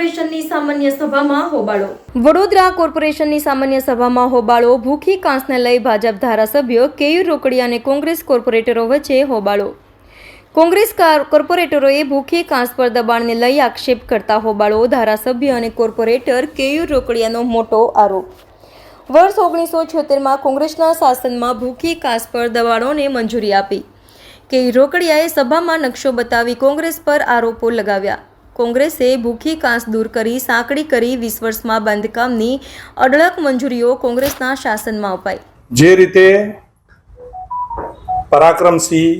કોર્પોરેશનની સામાન્ય સભામાં હોબાળો. વડોદરા કોર્પોરેશનની સામાન્ય સભામાં હોબાળો, ભૂખી કાંસને લઈ ભાજપ ધારાસભ્યો કેયુર રોકડિયા અને કોંગ્રેસ કોર્પોરેટરો વચ્ચે હોબાળો. કોંગ્રેસ કોર્પોરેટરોએ ભૂખી કાંસ પર દબાણને લઈ આક્ષેપ કરતા હોબાળો ધારાસભ્ય અને કોર્પોરેટર કેયુર રોકડિયાનો મોટો આરોપ. વર્ષ ઓગણીસો છોતેરમાં કોંગ્રેસના શાસનમાં ભૂખી કાંસ પર દબાણોને મંજૂરી આપી. કે રોકડિયાએ સભામાં નકશો બતાવી કોંગ્રેસ પર આરોપો લગાવ્યા. કોંગ્રેસે ભૂખી કાંસ દૂર કરી, સાંકડી કરી વીસ વર્ષમાં બાંધકામની અઢળક મંજૂરીઓ કોંગ્રેસના શાસનમાં અપાઈ. જે રીતે પરાક્રમસિંહ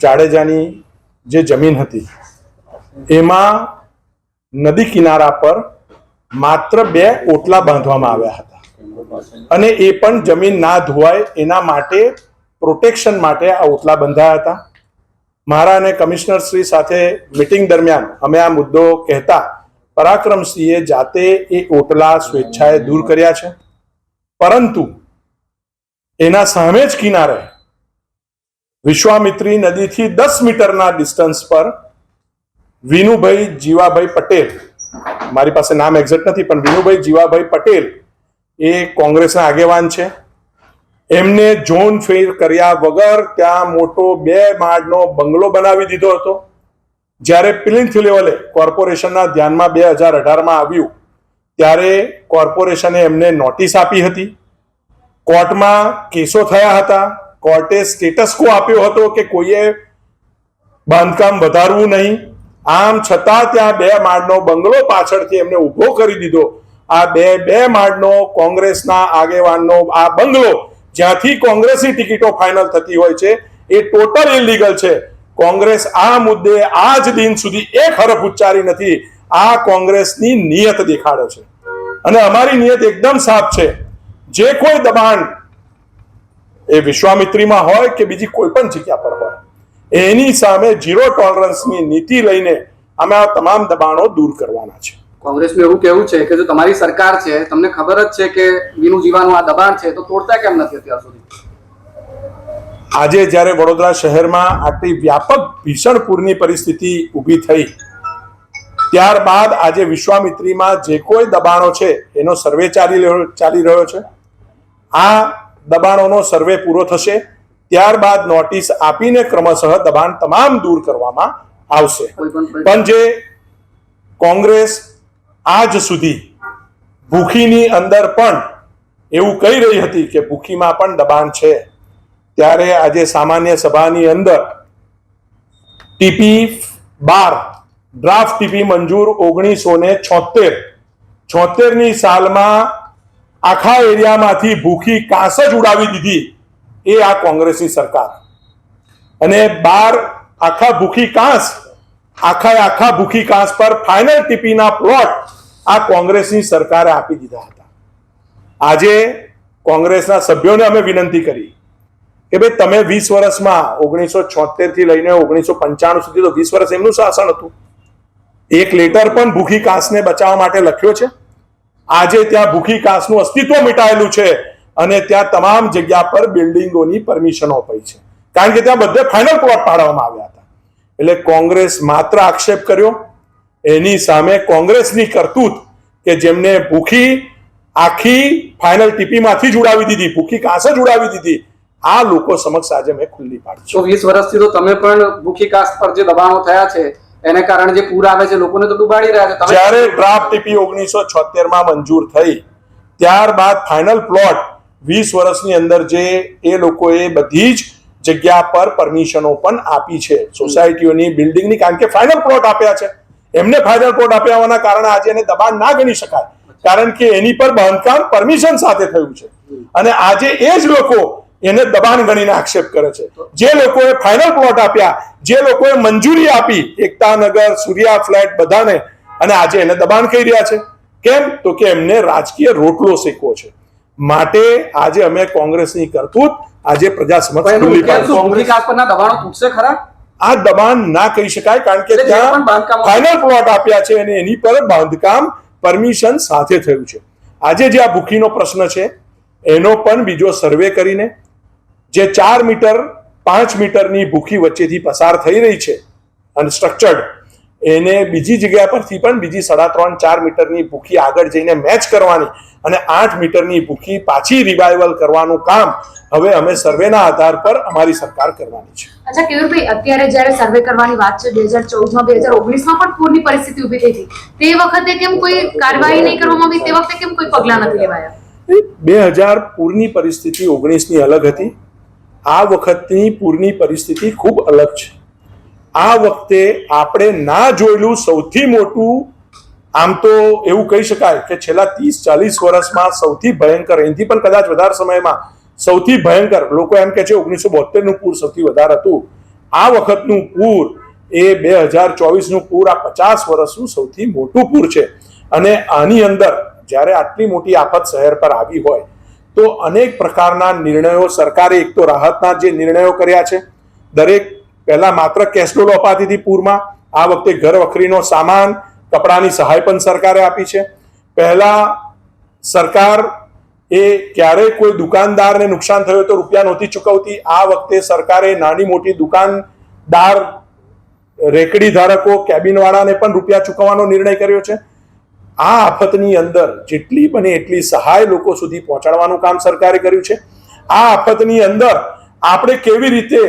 જાડેજાની જે જમીન હતી, એમાં નદી કિનારા પર માત્ર બે ઓટલા બાંધવામાં આવ્યા હતા. અને એ પણ જમીન ના ધોવાય એના માટે, પ્રોટેક્શન માટે આ ઓટલા બંધાયા હતા. મારા અને કમિશનર શ્રી સાથે મિટિંગ દરમિયાન અમે આ મુદ્દો કહેતા પરાક્રમસિંહે જાતે એ ઓટલા સ્વેચ્છાએ દૂર કર્યા છે. પરંતુ એના સામે જ કિનારે વિશ્વામિત્રી નદીથી દસ મીટરના ડિસ્ટન્સ પર વિનુભાઈ જીવાભાઈ પટેલ, મારી પાસે નામ એક્ઝેક્ટ નથી, પણ વિનુભાઈ જીવાભાઈ પટેલ એ કોંગ્રેસના આગેવાન છે. એમને ઝોન ફેર કર્યા વગર ત્યાં મોટો બે માળનો બંગલો બનાવી દીધો હતો. જ્યારે પ્લિન્થ લેવલે કોર્પોરેશનના ધ્યાનમાં બે હજાર અઢારમાં આવ્યું, ત્યારે કોર્પોરેશને એમને નોટિસ આપી હતી. કોર્ટમાં કેસો થયા હતા. કોર્ટે સ્ટેટસ કો આપ્યો હતો કે કોઈએ બાંધકામ વધારવું નહીં. આમ છતાં ત્યાં બે માળનો બંગલો પાછળથી એમને ઊભો કરી દીધો. આ બે બે માળનો કોંગ્રેસના આગેવાનનો આ બંગલો જ્યાંથી કોંગ્રેસની ટિકિટો ફાઇનલ થતી હોય છે, એ ટોટલ ઇલીગલ છે. કોંગ્રેસ આ મુદ્દે આ જ દિન સુધી એક હરફ ઉચ્ચારી નથી, આ કોંગ્રેસની નિયત દેખાડે છે. અને અમારી નિયત એકદમ સાફ છે. જે કોઈ દબાણ એ વિશ્વામિત્રીમાં હોય કે બીજી કોઈ પણ જગ્યા પર હોય, એની સામે ઝીરો ટોલરન્સની નીતિ લઈને અમે આ તમામ દબાણો દૂર કરવાના છે. કોંગ્રેસનું એવું કહેવું છે કે જો તમારી સરકાર છે તમને ખબર જ છે કે વિનુ જીવાનું આ દબાણ છે તો તોડતા કેમ નથી અત્યાર સુધી? આજે જ્યારે વડોદરા શહેરમાં આટલી વ્યાપક ભીષણ પૂરની પરિસ્થિતિ ઊભી થઈ ત્યારબાદ આજે વિશ્વામિત્રીમાં જે કોઈ દબાણો છે એનો સર્વે ચાલી રહ્યો ચાલી રહ્યો છે. આ દબાણોનો સર્વે પૂરો થશે ત્યારબાદ નોટિસ આપીને ક્રમશઃ દબાણ તમામ દૂર કરવામાં આવશે. પણ જે કોંગ્રેસ આજ સુધી ભૂખીની અંદર પણ એવું કહી રહી હતી કે ભૂખીમાં પણ દબાણ છે. ત્યારે આજે સામાન્ય સભાની અંદર ટીપી બાર, ડ્રાફ્ટ ટીપી મંજૂર ઓગણીસો ને છોતેર છોતેરની સાલમાં આખા એરિયામાંથી ભૂખી કાંસ જ ઉડાવી દીધી એ આ કોંગ્રેસની સરકાર. અને બાર આખા ભૂખી કાંસ આખા આખા ભૂખી કાંસ પર ફાઇનલ ટીપીના પ્લોટ આ કોંગ્રેસની સરકારે આપી દીધા હતા. આજે કોંગ્રેસના સભ્યોને અમે વિનંતી કરી કે ભાઈ તમે વીસ વર્ષમાં ઓગણીસો થી લઈને ઓગણીસો પંચાણું સુધી તો વીસ વર્ષ એમનું શાસન હતું. એક લેટર પણ ભૂખી કાંસને બચાવવા માટે લખ્યો છે. આજે ત્યાં ભૂખી કાંસનું અસ્તિત્વ મિટાયેલું છે અને ત્યાં તમામ જગ્યા પર બિલ્ડિંગોની પરમિશનો અપાઈ છે. કારણ કે ત્યાં બધે ફાઇનલ પ્લોટ પાડવામાં આવ્યા હતા. એટલે કોંગ્રેસ માત્ર આક્ષેપ કર્યો એની સામે કોંગ્રેસની કરતૂત કે જેમને ભૂખી આખી ફાઇનલ ટીપીમાંથી જ ઉડાવી દીધી ભૂખી કાંસ જ ઉડાવી દીધી આ લોકો સમક્ષ આજે મેં ખુલ્લી પાડી ચોવીસ વીસ વર્ષથી તો તમે પણ ભૂખી કાસ પર જે દબાણો થયા છે એને કારણે જે પૂર આવે છે લોકોને તો ડૂબાડી રહ્યા છે. જ્યારે ડ્રાફ્ટ ટીપી ઓગણીસો છોતેરમાં મંજૂર થઈ ત્યારબાદ ફાઇનલ પ્લોટ વીસ વર્ષની અંદર જે એ લોકોએ બધી જ જગ્યા પર પરમિશનો પણ આપી છે. સોસાયટીઓની બિલ્ડિંગની કારણ કે ફાઇનલ પ્લોટ આપ્યા છે. એમને ફાઇનલ પ્લોટ આપ્યા હોવાના કારણે આજે એને દબાણ ના ગણી શકાય. કારણ કે એની પર બાંધકામ પરમિશન સાથે થયું છે. અને આજે એ જ લોકો એને દબાણ ગણીને આક્ષેપ કરે છે. જે લોકોએ ફાઇનલ પ્લોટ આપ્યા, જે લોકોએ મંજૂરી આપી, એકતાનગર, સૂર્યા ફ્લેટ બધાને, અને આજે એને દબાણ કહી રહ્યા છે. કેમ? તો કે એમને રાજકીય રોટલો શેકવો છે. માટે આજે અમે કોંગ્રેસની કરતૂત આજે પ્રજા સમક્ષ દબાણો તૂટશે ખરા? આ દબાણ ના કહી શકાય કારણ કે ત્યાં ફાઇનલ પ્લોટ આપ્યા છે અને એની પર બાંધકામ પરમિશન સાથે થયું છે. આજે જે આ ભૂખીનો પ્રશ્ન છે એનો પણ બીજો સર્વે કરીને જે ચાર મીટર પાંચ મીટરની ભૂખી વચ્ચેથી પસાર થઈ રહી છે અને સ્ટ્રક્ચર્ડ એને બીજી જગ્યા પરથી પણ બીજી સાડા ત્રણ ચાર મીટરની ભૂખી આગળ જઈને મેચ કરવાની અને આઠ મીટરની ભૂખી પાછી રિવાઇવલ કરવાનું કામ હવે અમે સર્વેના આધાર પર અમારી સરકાર કરવાની છે. અચ્છા કેયુરભાઈ અત્યારે જ્યારે સર્વે કરવાની વાત છે બે હજાર ચૌદમાં બે હજાર ઓગણીસમાં પણ પૂરની પરિસ્થિતિ ઊભી થઈ હતી. તે વખતે કેમ કોઈ કાર્યવાહી નહીં કરવામાં આવી? તે વખતે કેમ કોઈ પગલાં નથી લેવાયા? બે હજાર પૂરની પરિસ્થિતિ ઓગણીસની અલગ હતી. આ વખતની પૂરની પરિસ્થિતિ ખૂબ અલગ છે. આ વખતે આપણે ના જોયેલું સૌથી મોટું, આમ તો એવું કહી શકાય કે છેલ્લા ત્રીસ, ચાલીસ વર્ષમાં સૌથી ભયંકર, એનાથી પણ કદાચ વધારે સમયમાં સૌથી ભયંકર, લોકો એમ કે છે ઓગણીસો બોતેરનું પૂર સૌથી વધારે હતું. આ વખતનું પૂર એ બે હજાર ચોવીસનું પૂર આ પચાસ વર્ષનું સૌથી મોટું પૂર છે. અને આની અંદર જ્યારે આટલી મોટી આફત શહેર પર આવી હોય, તો અનેક પ્રકારના નિર્ણયો સરકારે, એક તો રાહતના જે નિર્ણયો કર્યા છે, દરેક પહેલા માત્ર કેસ્ટોલ અપાતી હતી પૂરમાં. આ વખતે ઘર વખરીનો સામાન, કપડાની સહાય પણ સરકારે આપી છે. પહેલા સરકાર એ ક્યારેય કોઈ દુકાનદારને નુકસાન થયું તો રૂપિયા નહોતી ચૂકવતી. આ વખતે સરકારે નાની મોટી દુકાનદાર રેકડી ધારકો, કેબિનવાળાને પણ રૂપિયા ચૂકવવાનો નિર્ણય કર્યો છે. આ આફતની અંદર જેટલી બને એટલી સહાય લોકો સુધી પહોંચાડવાનું કામ સરકારે કર્યું છે. આ આફતની અંદર આપણે કેવી રીતે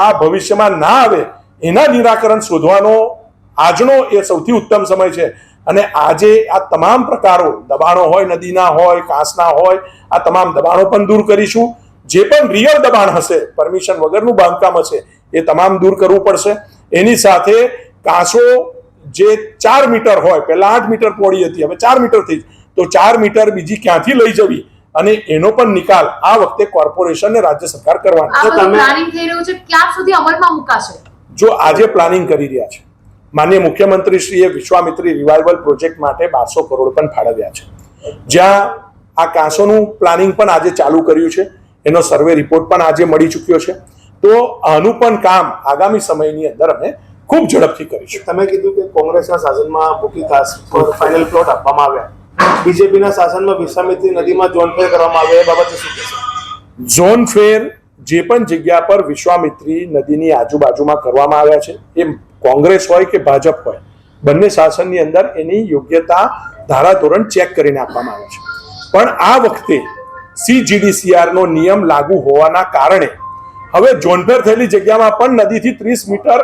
આ ભવિષ્યમાં ના આવે એના નિરાકરણ શોધવાનો આજનો એ સૌથી ઉત્તમ સમય છે. અને આજે આ તમામ પ્રકારો, દબાણો હોય, નદીના હોય, કાંસના હોય, આ તમામ દબાણો પણ દૂર કરીશું. જે પણ રિયલ દબાણ હશે પરમિશન વગરનું બાંધકામ હશે, એ તમામ દૂર કરવું પડશે. એની સાથે કાંસો જે ચાર મીટર હોય, પહેલા આઠ મીટર પોળી હતી, હવે ચાર મીટર થઈ તો ચાર મીટર બીજી ક્યાંથી લઈ જવી? અને એનો પણ નિકાલ આ વખતે કોર્પોરેશન ને રાજ્ય સરકાર કરવાની. છે. તમે પ્લાનિંગ થઈ રહ્યું છે ક્યાં સુધી અમલમાં મુકાશે? જો આજે પ્લાનિંગ કરી રહ્યા છે માનનીય મુખ્યમંત્રીશ્રીએ વિશ્વામિત્રી રિવાઇવલ પ્રોજેક્ટ માટે બારસો કરોડ પણ ફાળવ્યા છે. જ્યાં આ કાંસોનું પ્લાનિંગ પણ આજે ચાલુ કર્યું છે એનો સર્વે રિપોર્ટ પણ આજે મળી ચૂક્યો છે. તો આનું પણ કામ આગામી સમયની અંદર અમે ખૂબ ઝડપથી કરીશું. તમે કીધું કે કોંગ્રેસના શાસનમાં ઘાસ પર ફાઇનલ પ્લોટ આપવામાં આવ્યા. બીજેપીના શાસનમાં વિશ્વામિત્રી નદીમાં જોનફેર કરવામાં આવ્યો, એ બાબતે શું કહેશો? ઝોન ફેર જે પણ જગ્યા પર વિશ્વામિત્રી નદીની આજુબાજુમાં કરવામાં આવ્યા છે એ કોંગ્રેસ હોય કે ભાજપ હોય, બંને શાસનની અંદર એની યોગ્યતા ધારાધોરણ ચેક કરીને આપવામાં આવે છે. પણ આ વખતે સીજીડીસીઆરનો નિયમ લાગુ હોવાના કારણે હવે ઝોનફેર થયેલી જગ્યામાં પણ નદીથી ત્રીસ મીટર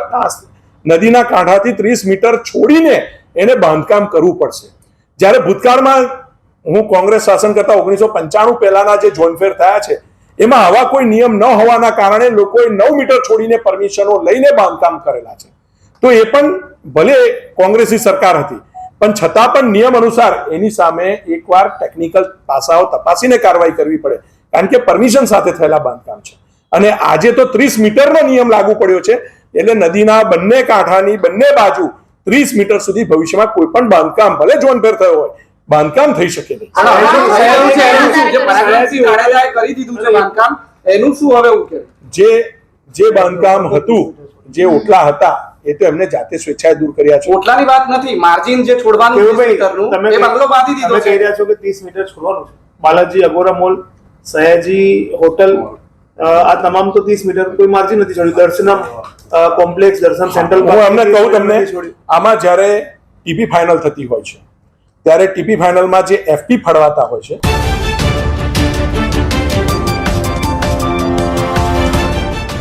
નદીના કાંઠાથી ત્રીસ મીટર છોડીને એને બાંધકામ કરવું પડશે. જ્યારે ભૂતકાળમાં હું કોંગ્રેસ શાસન કરતા ઓગણીસો પંચાણું પહેલાના જે જોનફેર થયા છે, એમાં આવા કોઈ નિયમ ન હોવાના કારણે લોકોએ નવ મીટર છોડીને પરમિશનો લઈને બાંધકામ કરેલા છે. તો એ પણ ભલે કોંગ્રેસની સરકાર હતી, પણ છતાં પણ નિયમ અનુસાર એની સામે એકવાર ટેકનિકલ પાસાઓ તપાસીને કાર્યવાહી કરવી પડે, કારણ કે પરમિશન સાથે થયેલા બાંધકામ છે. અને આજે તો ત્રીસ મીટરનો નિયમ લાગુ પડ્યો છે, એટલે નદીના બંને કાંઠાની બંને બાજુ ત્રીસ મીટર સુધી ભવિષ્યમાં કોઈ પણ બાંધકામ ભલે જોનભેર થયો હોય બાંધકામ થઈ શકે નહીં. એનું શું? જે પરાક્રમસિંહ જાડેજાએ કરી દીધું છે બાંધકામ હવે ઉકેલ? જે જે બાંધકામ હતું જે ઓટલા હતા એ તો એમને જાતે સ્વેચ્છાએ દૂર કર્યા છે. ઓટલાની વાત નથી માર્જિન જે છોડવાનું 30 તમે એ બંગલો બાંધી દીધો કહી રહ્યા છો કે ત્રીસ મીટર છોડવાનું છે. Balaji Agora mall Sayaji hotel આ તમામ તો ત્રીસ મીટર કોઈ માર્જિન નથી છોડ્યું દર્શનમ કોમ્પ્લેક્સ દર્શન સેન્ટ્રલ હું એમને કહું તમને. આમાં જ્યારે ટીપી ફાઇનલ થતી હોય છે ત્યારે ટીપી ફાઇનલમાં જે એફપી ફળવાતા હોય છે